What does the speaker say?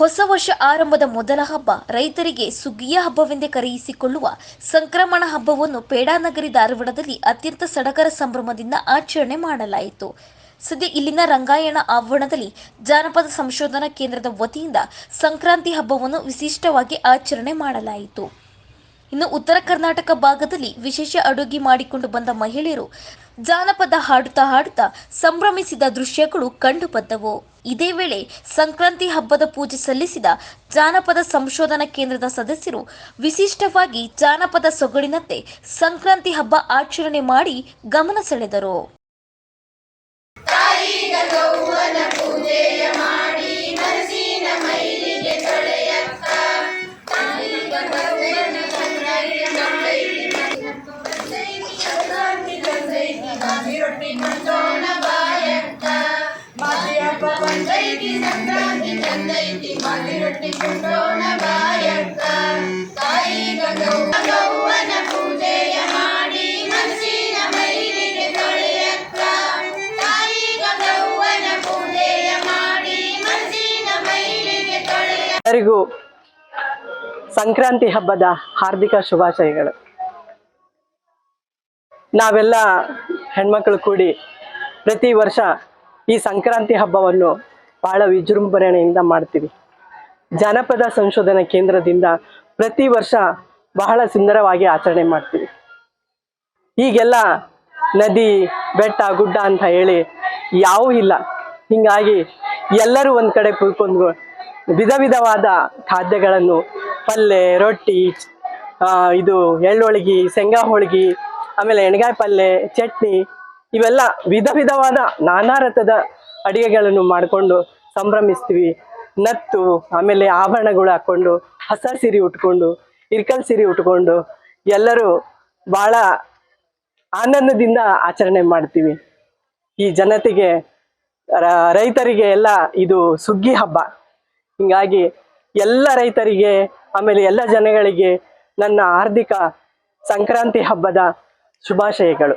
ಹೊಸ ವರ್ಷ ಆರಂಭದ ಮೊದಲ ಹಬ್ಬ ರೈತರಿಗೆ ಸುಗ್ಗಿಯ ಹಬ್ಬವೆಂದೇ ಕರೆಯಿಸಿಕೊಳ್ಳುವ ಸಂಕ್ರಮಣ ಹಬ್ಬವನ್ನು ಪೇಡಾನಗರಿ ಧಾರವಾಡದಲ್ಲಿ ಅತ್ಯಂತ ಸಡಗರ ಸಂಭ್ರಮದಿಂದ ಆಚರಣೆ ಮಾಡಲಾಯಿತು. ಸದ್ಯ ಇಲ್ಲಿನ ರಂಗಾಯಣ ಆವರಣದಲ್ಲಿ ಜಾನಪದ ಸಂಶೋಧನಾ ಕೇಂದ್ರದ ವತಿಯಿಂದ ಸಂಕ್ರಾಂತಿ ಹಬ್ಬವನ್ನು ವಿಶಿಷ್ಟವಾಗಿ ಆಚರಣೆ ಮಾಡಲಾಯಿತು. ಇನ್ನು ಉತ್ತರ ಕರ್ನಾಟಕ ಭಾಗದಲ್ಲಿ ವಿಶೇಷ ಅಡುಗೆ ಮಾಡಿಕೊಂಡು ಬಂದ ಮಹಿಳೆಯರು ಜಾನಪದ ಹಾಡುತ್ತಾ ಹಾಡುತ್ತಾ ಸಂಭ್ರಮಿಸಿದ ದೃಶ್ಯಗಳು ಕಂಡುಬಂದವು ಇದೇ ವೇಳೆ ಸಂಕ್ರಾಂತಿ ಹಬ್ಬದ ಪೂಜೆ ಸಲ್ಲಿಸಿದ ಜಾನಪದ ಸಂಶೋಧನಾ ಕೇಂದ್ರದ ಸದಸ್ಯರು ವಿಶಿಷ್ಟವಾಗಿ ಜಾನಪದ ಸೊಗಡಿನಂತೆ ಸಂಕ್ರಾಂತಿ ಹಬ್ಬ ಆಚರಣೆ ಮಾಡಿ ಗಮನ ಸೆಳೆದರು. ಮಾದಿಯಪ್ಪ ಬಂದೈತಿ ಸಂಕ್ರಾಂತಿ ತಂದೈತಿ ಮಾದಿ ರೊಟ್ಟಿ ಕೊಂಡೋಣ ಬಾಯಕ್ಕ ತಾಯಿ ಗಂಗವ್ವ ಪೂಜೆಯ ಮಾಡಿ ಮನಸ್ಸಿನ ಮೈಲಿಗೆ ತೊಳೆಯಕ್ಕ ತಾಯಿ ಗಂಗವ್ವನ ಪೂಜೆಯ ಮಾಡಿ ಮನಸ್ಸಿನ ಮೈಲಿಗೆ ತೊಳೆಯ ಎಲ್ಲರಿಗೂ ಸಂಕ್ರಾಂತಿ ಹಬ್ಬದ ಹಾರ್ದಿಕ ಶುಭಾಶಯಗಳು. ನಾವೆಲ್ಲ ಹೆಣ್ಮಕ್ಳು ಕೂಡಿ ಪ್ರತಿ ವರ್ಷ ಈ ಸಂಕ್ರಾಂತಿ ಹಬ್ಬವನ್ನು ಬಹಳ ವಿಜೃಂಭಣೆಯಿಂದ ಮಾಡ್ತೀವಿ. ಜಾನಪದ ಸಂಶೋಧನಾ ಕೇಂದ್ರದಿಂದ ಪ್ರತಿ ವರ್ಷ ಬಹಳ ಸುಂದರವಾಗಿ ಆಚರಣೆ ಮಾಡ್ತೀವಿ. ಈಗೆಲ್ಲ ನದಿ, ಬೆಟ್ಟ, ಗುಡ್ಡ ಅಂತ ಹೇಳಿ ಯಾವೂ ಇಲ್ಲ. ಹಿಂಗಾಗಿ ಎಲ್ಲರೂ ಒಂದು ಕಡೆ ಕುಳ್ಕೊಂಡು ವಿಧ ವಿಧವಾದ ಖಾದ್ಯಗಳನ್ನು ಪಲ್ಯ ರೊಟ್ಟಿ ಇದು ಎಳ್ಳೊಳಗಿ ಶೇಂಗಾ ಹೋಳಿಗೆ, ಆಮೇಲೆ ಎಣ್ಗಾಯಿ ಪಲ್ಯ ಚಟ್ನಿ ಇವೆಲ್ಲ ವಿಧ ವಿಧವಾದ ನಾನಾ ರಥದ ಅಡಿಗೆಗಳನ್ನು ಮಾಡಿಕೊಂಡು ಸಂಭ್ರಮಿಸ್ತೀವಿ. ನತ್ತು, ಆಮೇಲೆ ಆಭರಣಗಳು ಹಾಕ್ಕೊಂಡು, ಹೊಸ ಸಿರಿ ಉಟ್ಕೊಂಡು, ಇರ್ಕಲ್ ಸಿರಿ ಉಟ್ಕೊಂಡು ಎಲ್ಲರೂ ಭಾಳ ಆನಂದದಿಂದ ಆಚರಣೆ ಮಾಡ್ತೀವಿ. ಈ ಜನತೆಗೆ ರೈತರಿಗೆ ಎಲ್ಲ ಇದು ಸುಗ್ಗಿ ಹಬ್ಬ. ಹಿಂಗಾಗಿ ಎಲ್ಲ ರೈತರಿಗೆ, ಆಮೇಲೆ ಎಲ್ಲ ಜನಗಳಿಗೆ ನನ್ನ ಹಾರ್ದಿಕ ಸಂಕ್ರಾಂತಿ ಹಬ್ಬದ ಶುಭಾಶಯಗಳು.